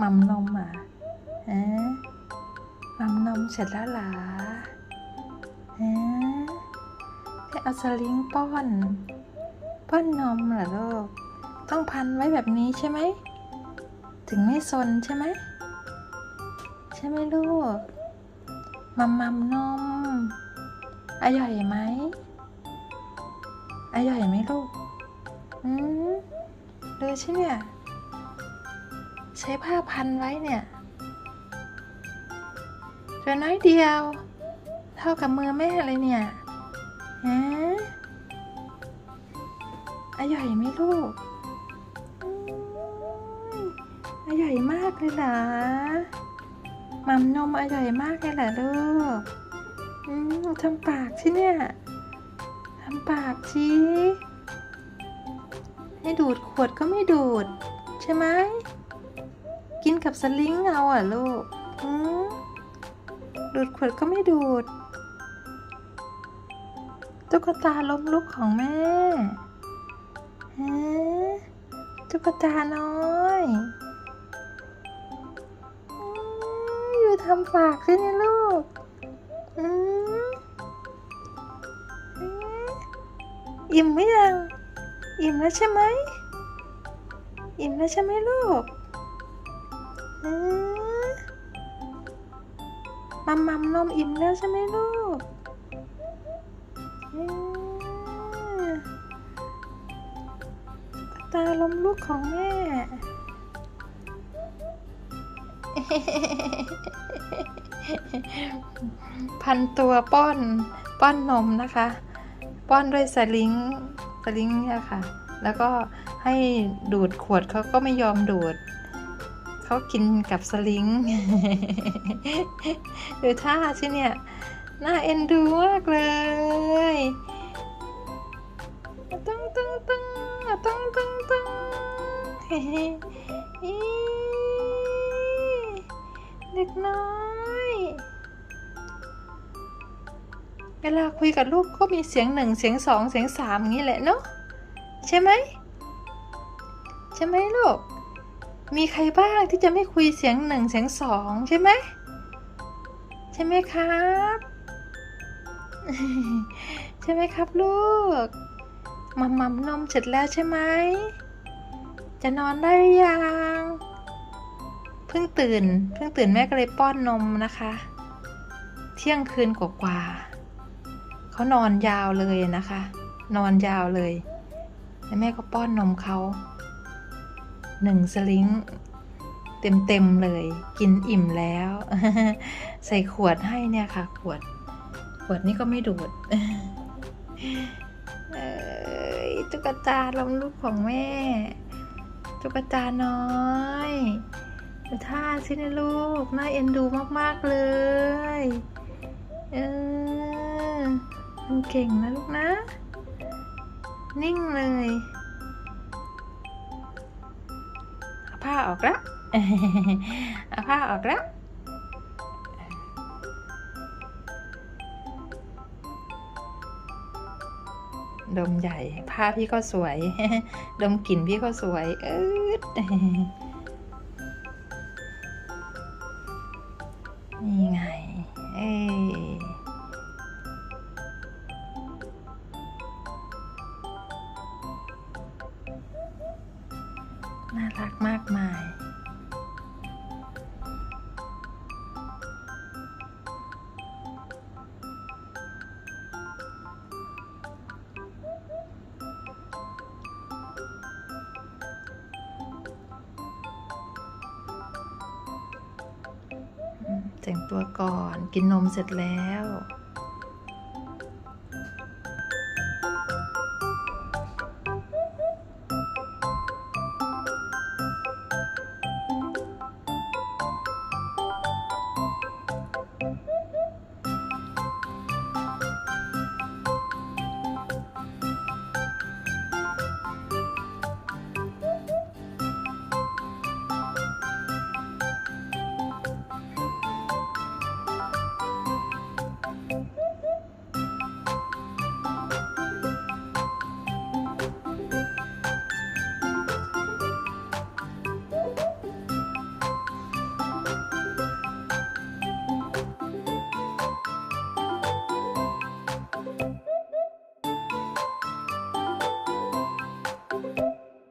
มัมนมอะฮะมัมนมเสร็จแล้วหรอฮะให้เอาสลิงป้อน ป้อนนมเหรอลูก ต้องพันไว้แบบนี้ใช่ไหม ถึงไม่ซนใช่ไหม ใช่ไหมลูก มัมมัมนม อร่อยไหม อร่อยไหมลูก อืมดูใช่เนี่ย ใช้ผ้าพันไว้เนี่ยตัวน้อยเดียว เท่ากับมือแม่เลยเนี่ยฮะอร่อยไหมลูกอืมอร่อยมากเลยหรอมัมนมอร่อยมากเลยเหรอลูกอืมทำปากสิเนี่ยทำปากสิให้ดูดขวดก็ไม่ดูด ใช่ไหม กินกับสลิงเอาอะลูกดูดขวดก็ไม่ดูด ตุ๊กตาล้มลุกของแม่ฮะตุ๊กตาน้อยอยู่ทำปากสิเนี่ยลูกอิ่มไหมยัง อิ่มแล้วใช่ไหม อิ่มแล้วใช่ไหมลูก มัมมัมนมอิ่มแล้วใช่ไหมลูกตาล้มลูกของแม่ พันตัวป้อนป้อนนมนะคะ ป้อนด้วยสลิงสลิงเนี่ยค่ะ แล้วก็ให้ดูดขวดเขาก็ไม่ยอมดูด เขากินกับสลิงดูท่าสิเนี่ย น่าเอ็นดูมากเลยตึ้งตึ้งตึ้งตึ้งตึ้งตึ้งเฮ้อีเด็กน้อยเวลาคุยกับลูกก็มีเสียงหนึ่งเสียงสองเสียงสามอย่างนี้แหละเนาะใช่ไหมใช่ไหมลูก มีใครบ้างที่จะไม่คุยเสียงหนึ่งเสียงสองใช่ไหมใช่ไหมครับ ใช่ไหมครับลูกมัมมัมนมเสร็จแล้วใช่ไหมจะนอนได้หรือยังเพิ่งตื่นเพิ่งตื่นแม่ก็เลยป้อนนมนะคะ เที่ยงคืนกว่าๆเขานอนยาวเลยนะคะ นอนยาวเลยแล้วแม่ก็ป้อนนมเขา หนึ่งสลิงเต็มๆเลย กินอิ่มแล้ว ใส่ขวดให้เนี่ยค่ะ ขวด ขวดนี้ก็ไม่ดูดตุ๊กตาลำลูกของแม่ ตุ๊กตาน้อยดูท่าสินะลูก น่าเอ็นดูมากๆเลย เออมันเก่งนะลูกนะ นิ่งเลย ผ้าออกแล้วเอาผ้าออกแล้วดมใหญ่ ผ้าพี่ก็สวย ดมกลิ่นพี่ก็สวย เอิดนี่ไง เอ้ น่ารักมากมาย แต่งตัวก่อนกินนมเสร็จแล้ว